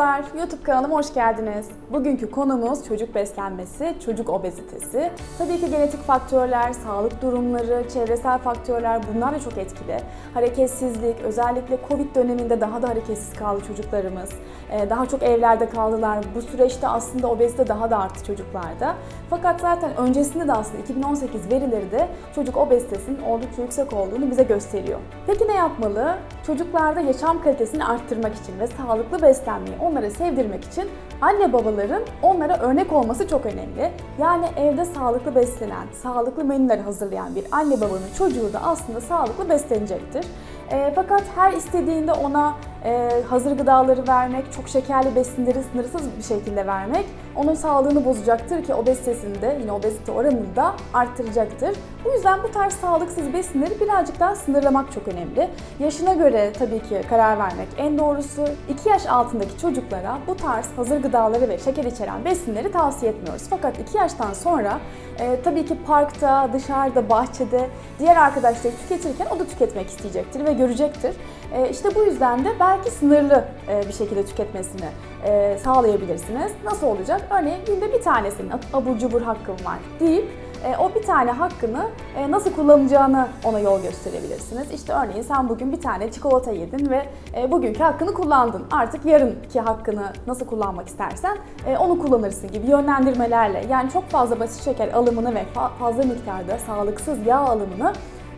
Merhabalar, YouTube kanalıma hoş geldiniz. Bugünkü konumuz çocuk beslenmesi, çocuk obezitesi. Tabii ki genetik faktörler, sağlık durumları, çevresel faktörler bunlar da çok etkili. Hareketsizlik, özellikle Covid döneminde daha da hareketsiz kaldı çocuklarımız. Ee, Daha çok evlerde kaldılar. Bu süreçte aslında obezite daha da arttı çocuklarda. Fakat zaten öncesinde de aslında 2018 verileri de çocuk obezitesinin oldukça yüksek olduğunu bize gösteriyor. Peki ne yapmalı? Çocuklarda yaşam kalitesini arttırmak için ve sağlıklı beslenmeyi onlara sevdirmek için anne babaların onlara örnek olması çok önemli. Yani evde sağlıklı beslenen, sağlıklı menüler hazırlayan bir anne babanın çocuğu da aslında sağlıklı beslenecektir. E, fakat her istediğinde ona e, hazır gıdaları vermek, çok şekerli besinleri sınırsız bir şekilde vermek onun sağlığını bozacaktır ki obezitesini de yine obezite oranını da arttıracaktır. Bu yüzden bu tarz sağlıksız besinleri birazcık daha sınırlamak çok önemli. Yaşına göre tabii ki karar vermek en doğrusu. 2 yaş altındaki çocuklara bu tarz hazır gıdaları ve şeker içeren besinleri tavsiye etmiyoruz. Fakat 2 yaştan sonra e, tabii ki parkta, dışarıda, bahçede diğer arkadaşları tüketirken o da tüketmek isteyecektir ve görecektir. E, işte bu yüzden de belki sınırlı e, bir şekilde tüketmesini e, sağlayabilirsiniz. Nasıl olacak? Örneğin günde bir tanesinin abur cubur hakkım var deyip e, o bir tane hakkını e, nasıl kullanacağını ona yol gösterebilirsiniz. İşte örneğin sen bugün bir tane çikolata yedin ve e, bugünkü hakkını kullandın. Artık yarınki hakkını nasıl kullanmak istersen onu kullanırsın gibi yönlendirmelerle. Yani çok fazla basit şeker alımını ve fa- fazla miktarda sağlıksız yağ alımını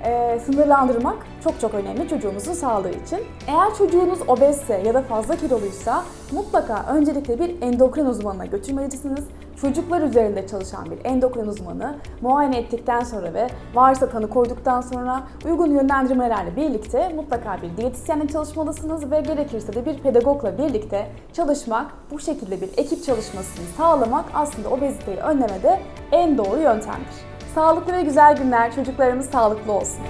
e, sınırlandırmak çok çok önemli çocuğunuzun sağlığı için. Eğer çocuğunuz obezse ya da fazla kiloluysa mutlaka öncelikle bir endokrin uzmanına götürmelisiniz. Çocuklar üzerinde çalışan bir endokrin uzmanı muayene ettikten sonra ve varsa tanı koyduktan sonra uygun yönlendirmelerle birlikte mutlaka bir diyetisyenle çalışmalısınız ve gerekirse de bir pedagogla birlikte çalışmak, bu şekilde bir ekip çalışmasını sağlamak aslında obeziteyi önlemede en doğru yöntemdir. Sağlıklı ve güzel günler, çocuklarımız sağlıklı olsun.